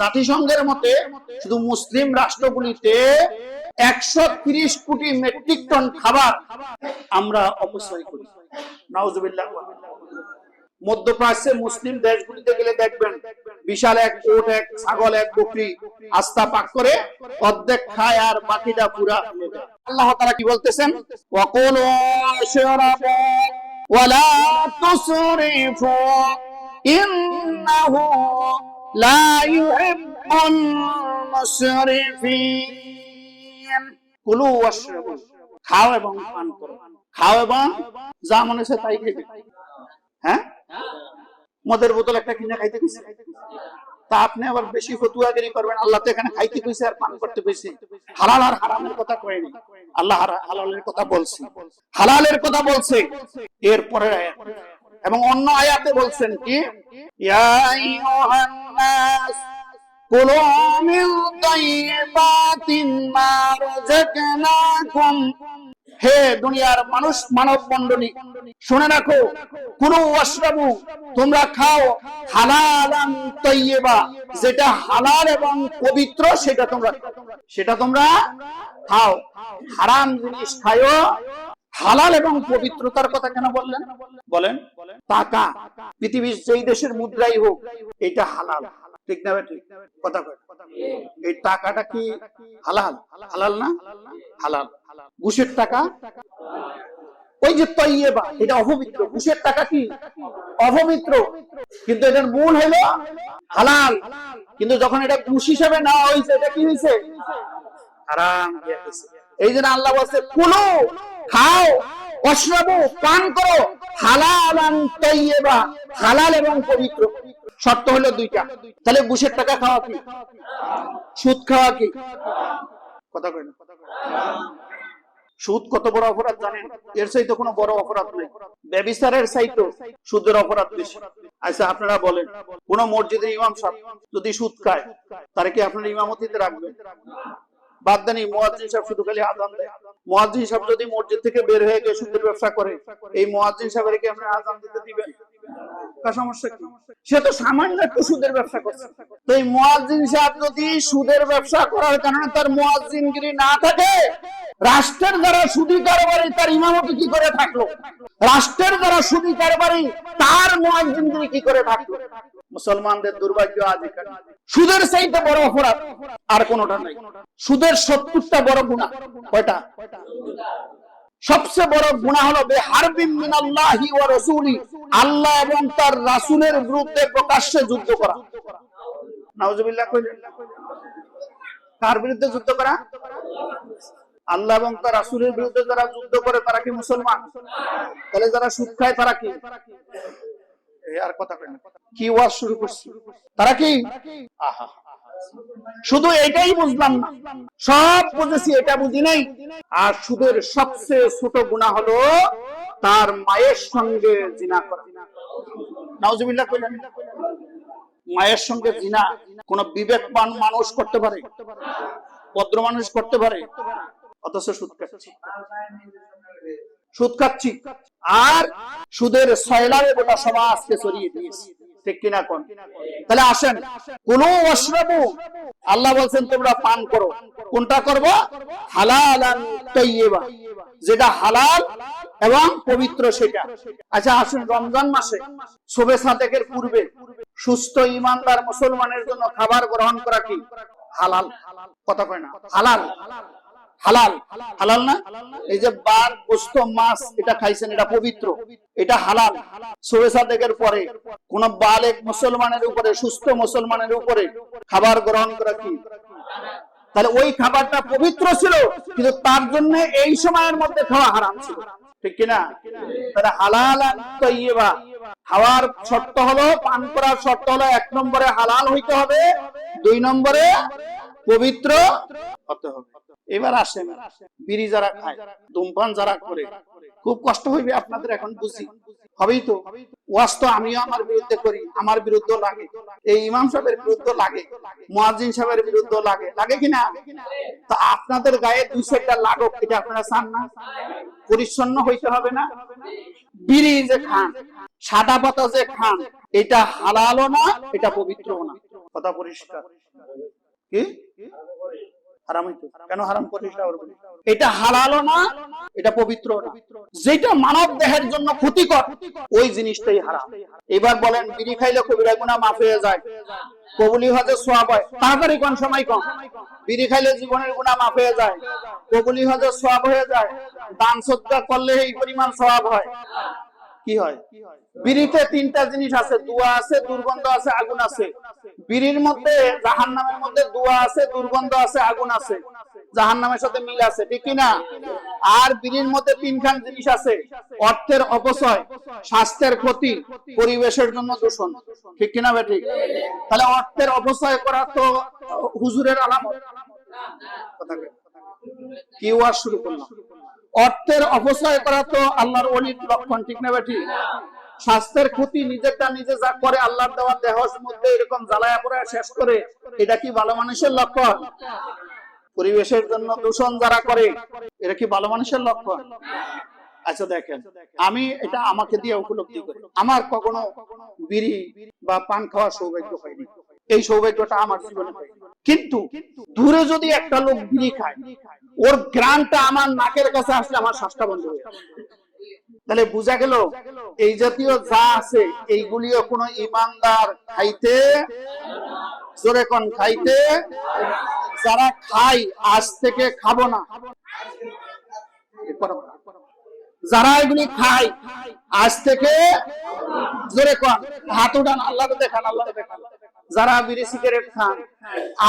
জাতিসংঘের মতে শুধু মুসলিম রাষ্ট্রগুলিতে একশো তিরিশ কোটি মেট্রিক টন খাবার আমরা অপচয় করি। নাউজুবিল্লাহ। মধ্যপ্রাচ্যে মুসলিম দেশগুলিতে গেলে দেখবেন বিশাল এক ওট, এক ছাগল, এক বকরি আস্থা পাক করে অর্ধেক খায় আর বাকিটা পুরা আল্লাহ তারা কি বলতেছেন? ওয়াশরাবু ওয়ালা তুসরিফু ইন্নাহু লা ইউহিব্বুল মুসরিফিন কুলু ওয়াশরাবু। খাও এবং পান করো। খাও এবং যা মনে হচ্ছে তাই খেতে। হ্যাঁ? মদের বোতল একটা কিনে খাইতে কইছে। তা আপনি আবার বেশি ফতুয়াগিরি করবেন। আল্লাহ তো এখানে খাইতে কইছে আর পান করতে কইছে। হালাল আর হারামের কথা কয়নি আল্লাহ হালালের কথা বলছে। হালালের কথা বলছে। এরপরে এবং অন্য আয়াতে বলছেন কি? হে দুনিয়ার মানুষ, মানব মণ্ডলী, শুনে রাখো, কুলু ওয়াশরাবু, তোমরা খাও হালালান তাইয়্যিবা যেটা হালাল এবং পবিত্র, সেটা তোমরা সেটা তোমরা খাও। হারাম জিনিস খায়ো হালাল এবং পবিত্রতার কথা কেন বললেন? বলেন, টাকা, পৃথিবীর যেই দেশের মুদ্রাই হোক, এটা হালাল। ঠিক না ঠিক? কথা এই টাকাটা কি হালাল? হালাল না? হালাল। ঘুষের টাকা? ওই যে তৈবা এটা অপবিত্র। ঘুষের টাকা কি? অপবিত্র। কিন্তু এটার মূল হলো হালাল। কিন্তু যখন এটা ঘুষ হিসাবে নেওয়া হয়েছে, এটা কি হয়েছে? হারাম এই জন্য আল্লাহ বলছে, কুলো খাও অশ্রবু পান করো, হালাল তৈবা হালাল এবং পবিত্র। শর্ত হলো দুইটা। তাহলে ঘুষের টাকা খাওয়া কি? সুদ খাওয়া কি? কথা কয় না সুদ কত বড় অপরাধ জানেন? এর চাইতে কোনো বড় অপরাধ নেই। ব্যবিচারের চাইতো সুদের অপরাধ বেশি। আচ্ছা আপনারা বলেন, কোন মসজিদের ইমাম সাহেব যদি সুদ খায়, তারা কি আপনার ইমামতিতে রাখবেন? বাদ দেন মুয়াজ্জিন সাহেব শুধু খালি আজান দেয়। সাহেব যদি মসজিদ থেকে বের হয়ে গিয়ে সুদের ব্যবসা করে, এই সাহেবের কি আপনি আজান দিতে দিবেন সে তো সামান্য একটু সুদের ব্যবসা করছে। তো এই সাহেব যদি সুদের ব্যবসা করার কারণে তার মুয়াজ্জিনগিরি না থাকে, রাষ্ট্রের যারা সুদী কারবারি তার ইমামতি কি করে থাকল? রাষ্ট্রের যারা সুদী কারবারি তার মুয়াজ্জিনগিরি কি করে থাকল? মুসলমানদের দুর্ভাগ্য আজ সুদের চাইতে বড় অপরাধ আর কোনোটা নাই। সুদের সত্তরটা বড় গুণা। কয়টা? সবচেয়ে বড় গুণা হলো মিনাল্লাহি ওয়া রাসূলি, আল্লাহ এবং তার রাসূলের বিরুদ্ধে প্রকাশ্যে যুদ্ধ করা। নাউজুবিল্লাহ কইলেন। কার বিরুদ্ধে যুদ্ধ করা? আল্লাহ এবং তার রাসূলের বিরুদ্ধে যারা যুদ্ধ করে, তারা কি মুসলমান? তাহলে যারা সুদ খায়, তারা কি? আর কথা কই না কি ওয়াজ শুরু করছি? তারা কি? আহা। শুধু এটাই বুঝলাম না। সব বুঝেছি, এটা বুঝি নাই। আর সুদের সবচেয়ে ছোট গুণা হলো তার মায়ের সঙ্গে জিনা করা। মায়ের সঙ্গে জিনা কোন বিবেকবান মানুষ করতে পারে, ভদ্র মানুষ করতে পারে, অথচ সুদ সুদ খাচ্ছি আর সুদের সয়লারে গোটা সমাজকে ছড়িয়ে দিয়েছি। ঠিক কিনা কোন? তাহলে আসেন। কোন অশ্রবু। আল্লাহ বলছেন তোমরা পান করো। কোনটা করব? যেটা হালাল এবং পবিত্র সেটা। আচ্ছা আসুন রমজান মাসে শোভে সাদেকের পূর্বে সুস্থ ইমানদার মুসলমানের জন্য খাবার গ্রহণ করা কি? হালাল। কথা কয় না। হালাল। হালাল। হালাল। না? এই যে বার গোস্ত মাছ এটা খাইছেন এটা পবিত্র। এটা হালাল। সোয়ে সাদেকের পরে কোন বালেক মুসলমানের উপরে সুস্থ মুসলমানের উপরে খাবার গ্রহণ করা কি? তাহলে ওই খাবারটা পবিত্র ছিল কিন্তু তার জন্য এই সময়ের মধ্যে খাওয়া হারাম ছিল। ঠিক কিনা তাহলে হালাল তৈবা খাওয়ার শর্ত হলো পান করার শর্ত হলো এক নম্বরে হালাল হইতে হবে দুই নম্বরে পবিত্র হতে হবে। এবার আসেন। বিড়ি যারা খায় ধূমপান যারা করে খুব কষ্ট হইবে আপনাদের এখন বুঝি। হবেই তো। ওয়াজ তো আমিও আমার বিরুদ্ধে করি আমার বিরুদ্ধে লাগে। এই ইমাম সাহেবের বিরুদ্ধে লাগে। মুয়াজ্জিন সাহেবের বিরুদ্ধে লাগে। লাগে কিনা? তো আপনাদের গায়ে দুই চারটা লাগক এটা আপনারা চান না? পরিচ্ছন্ন হইতে হবে না? বিড়ি যে খান সাদা পাতা যে খান এটা হালালও না। এটা পবিত্রও না। কথা পরিষ্কার। কি? হারামই তো কেন হারাম বলি? এটা হালালও না এটা পবিত্র যেটা মানব দেহের জন্য ক্ষতিকর ওই জিনিসটাই হারাম। এবার বলেন বিড়ি খাইলে কবিরা গুণা মাফ হয়ে যায়। কবুলি হজে সোয়াব হয়। তাড়াতাড়ি কোন সময় কম? বিড়ি খাইলে জীবনের গুণা মাফ হয়ে যায়। কবুলি হজে সোয়াব হয়ে যায়। দান সদ্গা করলে এই পরিমাণ সোয়াব হয়। কি হয়? বিড়িতে তিনটা জিনিস আছে। দুয়া আছে দুর্গন্ধ আছে আগুন আছে। বিড়ির মধ্যে জাহান নামের মধ্যে দুয়া আছে, দুর্গন্ধ আছে, আগুন আছে। জাহান নামের সাথে মিল আছে, ঠিক কি না? আর বিড়ির মধ্যে তিনখান জিনিস আছে, অর্থের অপচয়, স্বাস্থ্যের ক্ষতি, পরিবেশের জন্য দূষণ। ঠিক কিনা বেঠিক তাহলে অর্থের অপচয় করা তো হুজুরের আলামত। কথা কি ওয়াজ শুরু করলাম? অর্থের অপচয় করা তো আল্লাহর অলির লক্ষণ, ঠিক না বেঠিক স্বাস্থ্যের ক্ষতি নিজেরটা নিজে যা করে, আল্লাহর দেওয়া দেহর মধ্যে এরকম জ্বালায়া পড়ে শেষ করে, এটা কি ভালো মানুষের লক্ষণ? পরিবেশের জন্য দূষণ যারা করে এটা কি ভালো মানুষের লক্ষণ? আচ্ছা দেখেন, আমি এটা আমাকে দিয়ে উপলব্ধি করি। আমার কখনো বিড়ি বা পান খাওয়ার সৌভাগ্য হয়নি। এই সৌভাগ্যটা আমার জীবনে কিন্তু দূরে যদি একটা লোক বিড়ি খায়, ওর গ্রানটা আমার নাকের কাছে আসলে আমার শ্বাসটা বন্ধ হয়ে তাহলে বোঝা গেল এই জাতীয় যা আছে এইগুলিও কোন ইমানদার খাইতে, জোরে কোন, খাইতে, যারা খাই আজ থেকে খাব না। যারা এগুলি খায়, আজ থেকে জোরে কন, হাত উঠান আল্লাহ দেখান আল্লাহ দেখান। যারা বিড়ি, সিগারেট খান,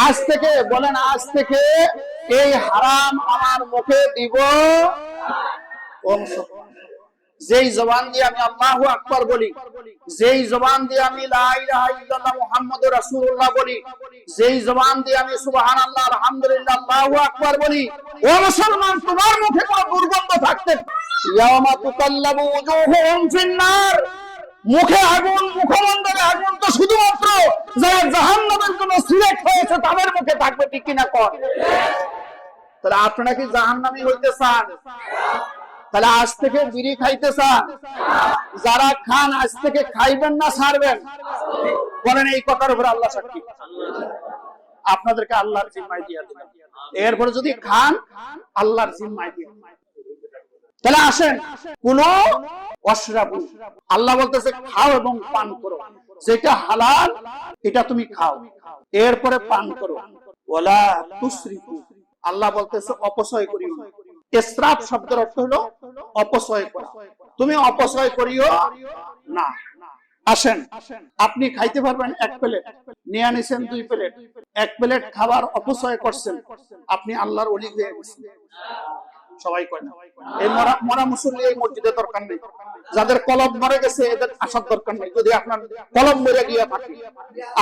আজ থেকে, বলেন আজ থেকে এই হারাম আমার মুখে দিব অংশ। যেই জবান দিয়ে আমি আল্লাহু আকবার বলি, যেই জবান দিয়ে আমি মুহাম্মাদুর রাসূলুল্লাহ বলি, যেই জবান দিয়ে আমি সুবহানাল্লাহ, আলহামদুলিল্লাহ, আল্লাহু আকবার বলি, ও মুসলমান, তোমার মুখে কোনো দুর্গন্ধ থাকতে মুখে আগুন, মুখমণ্ডলে আগুন তো শুধুমাত্র যারা জাহান্নামের জন্য সিলেক্ট হয়েছে, তাদের মুখে থাকবে, ঠিক কিনা কর তাহলে আপনারা কি জাহান্নামী হইতে চান? তাহলে আজ থেকে বিড়ি খাইতে চান। যারা খান, আজ থেকে খাইবেন না, ছাড়বেন। বলেন, এই কথার উপরে আল্লাহ সাক্ষী। আপনাদেরকে আল্লাহর জিম্মায় দিয়ে দিলাম। এরপরে যদি খান, আল্লাহর জিম্মায় দিয়ে তাহলে আসেন, কোন আল্লাহ বলতেছে, খাও এবং পান করো। যেটা হালাল, এটা তুমি খাও। এরপরে পান করো। আল্লাহ বলতেছে, অপচয় করিও না। ইসরাফ শব্দের অর্থ হলো অপচয় করা। তুমি অপচয় করিও না। আসেন, আপনি খাইতে পারবেন এক প্লেট। নিয়ে নিছেন দুই প্লেট। এক প্লেট খাবার অপচয় করছেন। আপনি আল্লাহর অলি হয়ে গেছেন সবাই কয় না। এই মরা মরা মুসল্লি এই মসজিদে দরকার নেই। যাদের কলম মরে গেছে এদের আসার দরকার নেই। যদি আপনার কলম মরে গিয়া থাকে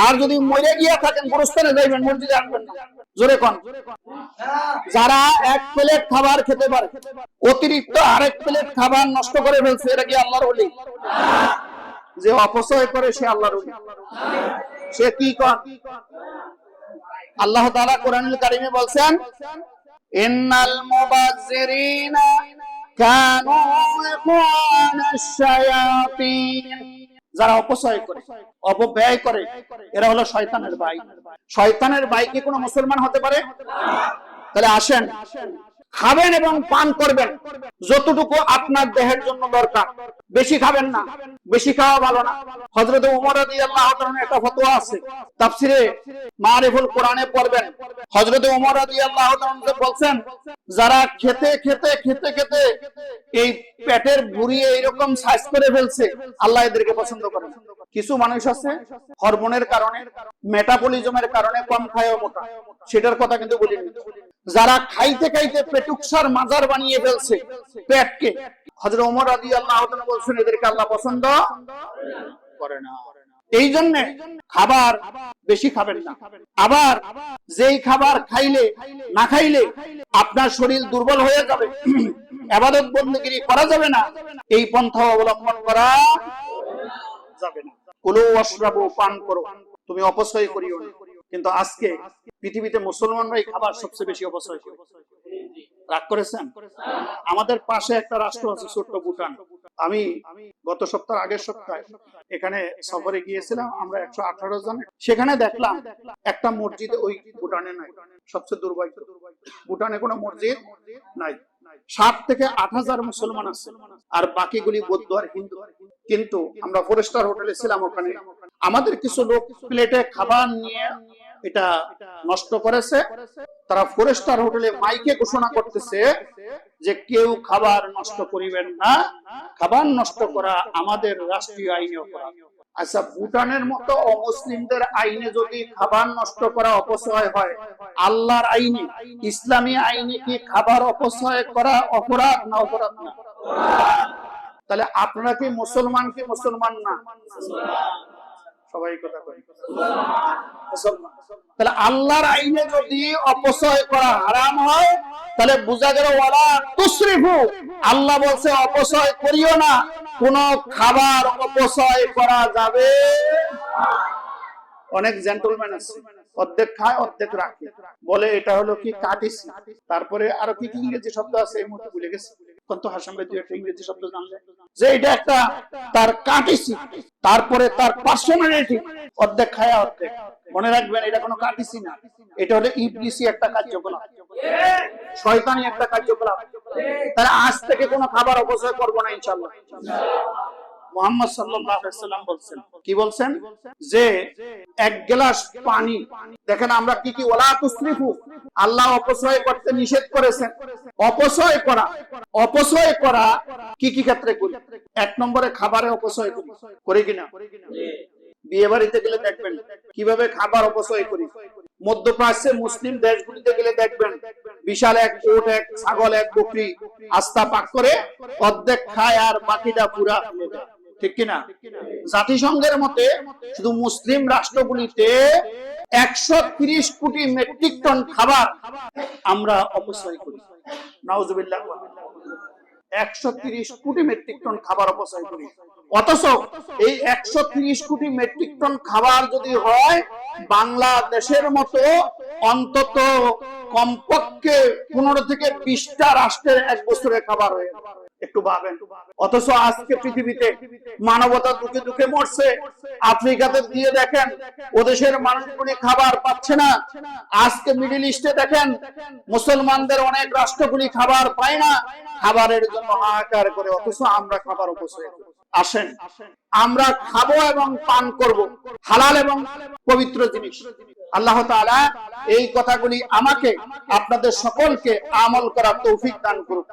আর যদি মরে গিয়া থাকেন গুরুস্থানে যাইবেন মসজিদে আসবেন না। জোরে কন। যারা এক প্লেট খাবার খেতে পারে অতিরিক্ত আরেক প্লেট খাবার নষ্ট করে ফেলছে এটা কি আল্লাহর অলি যে অপচয় করে সে আল্লাহর অলি সে কি কন আল্লাহ তাআলা কোরআনুল কারিমে বলছেন ইন্নাল মুবাজ্জিরিনা কানু ইখওয়ানাশ শায়াতিন যারা অপচয় করে, অপব্যয় করে, এরা হলো শয়তানের ভাই। শয়তানের ভাই কি কোনো মুসলমান হতে পারে? তাহলে আসেন। খাবেন এবং পান করবেন। যতটুকু আপনার দেহের জন্য দরকার। বেশি খাবেন না। বেশি খাওয়া ভালো না। হযরত ওমর রাদিয়াল্লাহু তাআলার একটা ফতোয়া আছে। তাফসিরে মারিফুল কোরআনে পড়বেন। হযরত ওমর রাদিয়াল্লাহু তাআলা বলছেন, যারা খেতে খেতে খেতে খেতে এই পেটের ভুঁড়ি এইরকম সাইজ করে ফেলছে, আল্লাহ এদেরকে পছন্দ করেন কিছু মানুষ আছে, হরমোনের কারণে মেটাবলিজমের কারণে কম খায় মোটা। সেটার কথা কিন্তু বলিনি। যারা খাইতে খাইতে পেটুকসার মাজার বানিয়ে ফেলছে, পেটকে। হযরত ওমর রাদিয়াল্লাহু তাআলা বলছেন, এদেরকে আল্লাহ পছন্দ করে না। এই জন্য খাবার বেশি খাবেন না। আবার যেই খাবার খাইলে, না খাইলে আপনার শরীর দুর্বল হয়ে যাবে। আবাদত বন্দগিরি করা যাবে না। এই পন্থা অবলম্বন করা যাবে না। কোনো ওয়াশরাবু, পান করো। তুমি অপচয় করিও না। কিন্তু আজকে পৃথিবীতে মুসলমানরাই খাবার সবচেয়ে বেশি করে। রাগ করেছেন? আমাদের পাশে একটা রাষ্ট্র আছে, ছোট্ট ভুটান। আমি গত সপ্তাহ আগের সপ্তাহে এখানে সফরে গিয়েছিলাম, আমরা একশো আঠারো জন। সেখানে দেখলাম একটা মসজিদ ওই ভুটানে নাই, সবচেয়ে দুর্ভাগ্য। ভুটানে কোনো মসজিদ নাই। ষাট থেকে আট হাজার মুসলমান আছে, আর বাকিগুলি বৌদ্ধ আর হিন্দু। কিন্তু আমরা ফরেস্টার হোটেলে ছিলাম ওখানে। আমাদের কিছু লোক প্লেটে খাবার নিয়ে এটা নষ্ট করেছে। তারা হোটেলে মাইকে ঘোষণা করতেছে যে কেউ খাবার নষ্ট করিবেন না, খাবার নষ্ট করা আমাদের রাষ্ট্রীয় আইনে আচ্ছা ভুটানের মতো অমুসলিমদের আইনে যদি খাবার নষ্ট করা অপচয় হয়, আল্লাহর আইনে, ইসলামী আইনে কি খাবার অপচয় করা অপরাধ না অপরাধ না? তাহলে আপনারা কি মুসলমান কি মুসলমান না? তাহলে আল্লাহর আইনে যদি অপচয় করা হারাম হয়, তাহলে গেল আল্লাহ বলছে, অপচয় করিও না। কোন খাবার অপচয় করা যাবে অনেক জেন্টলম্যান আছে, অর্ধেক খায়, অর্ধেক রাখে। বলে, এটা হলো কি কাটিসি? তারপরে আরও কি কি ইংরেজি শব্দ আছে, এই মুহূর্তে ভুলে গেছে। ইংরেজি শব্দ জানলে। যে এটা একটা তার কাটিসি তারপরে তার পার্সোনালিটি অর্ধেক খায় অর্ধেক। মনে রাখবেন, এটা কোনো কাটিসি না। এটা হলো ইবলিসি একটা কার্যকলাপ। শয়তানি একটা কার্যকলাপ। তাহলে আজ থেকে কোনো খাবার অপচয় করব না ইনশাল্লাহ মোহাম্মদ সাল্লাম বলছেন। কি বলছেন? যে এক গ্লাস পানি দেখেন আমরা কি কি ওলা তুসরিফু আল্লাহ অপচয় করতে নিষেধ করেছেন। অপচয় করা অপচয় করা কি কি ক্ষেত্রে করি? এক নম্বরে খাবারে অপচয় করি। করি কিনা বিয়ে বাড়িতে গেলে দেখবেন কীভাবে খাবার অপচয় করি? মধ্যপ্রাচ্যে মুসলিম দেশগুলিতে গেলে দেখবেন বিশাল এক ওট এক ছাগল এক বকরি আস্থা পাক করে অর্ধেক খায় আর বাকিটা পুরা। ঠিক কিনা? জাতিসংঘের মতে শুধু মুসলিম রাষ্ট্রগুলিতে একশো তিরিশ কোটি মেট্রিক টন খাবার আমরা অপচয় করি। নাউজুবিল্লাহ। একশো কোটি মেট্রিক টন খাবার অপচয় করি। অথচ এই একশো তিরিশ কোটি মেট্রিক টন খাবার যদি হয়, বাংলাদেশের মতো অন্তত কমপক্ষে পনেরো থেকে বিশটা রাষ্ট্রের এক বছরের খাবার হয়ে। একটু ভাবেন। অথচ আজকে পৃথিবীতে মানবতা দুঃখে দুঃখে মরছে। আফ্রিকাতে দিয়ে দেখেন ওদেশের মানুষগুলি খাবার পাচ্ছে না। আজকে মিডিল ইস্টে দেখেন, মুসলমানদের অনেক রাষ্ট্রগুলি খাবার পায় না। খাবারের জন্য হাহাকার করে, অথচ আমরা খাবার করি। আসেন, আমরা খাব এবং পান করব। হালাল এবং পবিত্র জিনিস। আল্লাহ তাআলা এই কথাগুলি আমাকে, আপনাদের সকলকে আমল করার তৌফিক দান করুন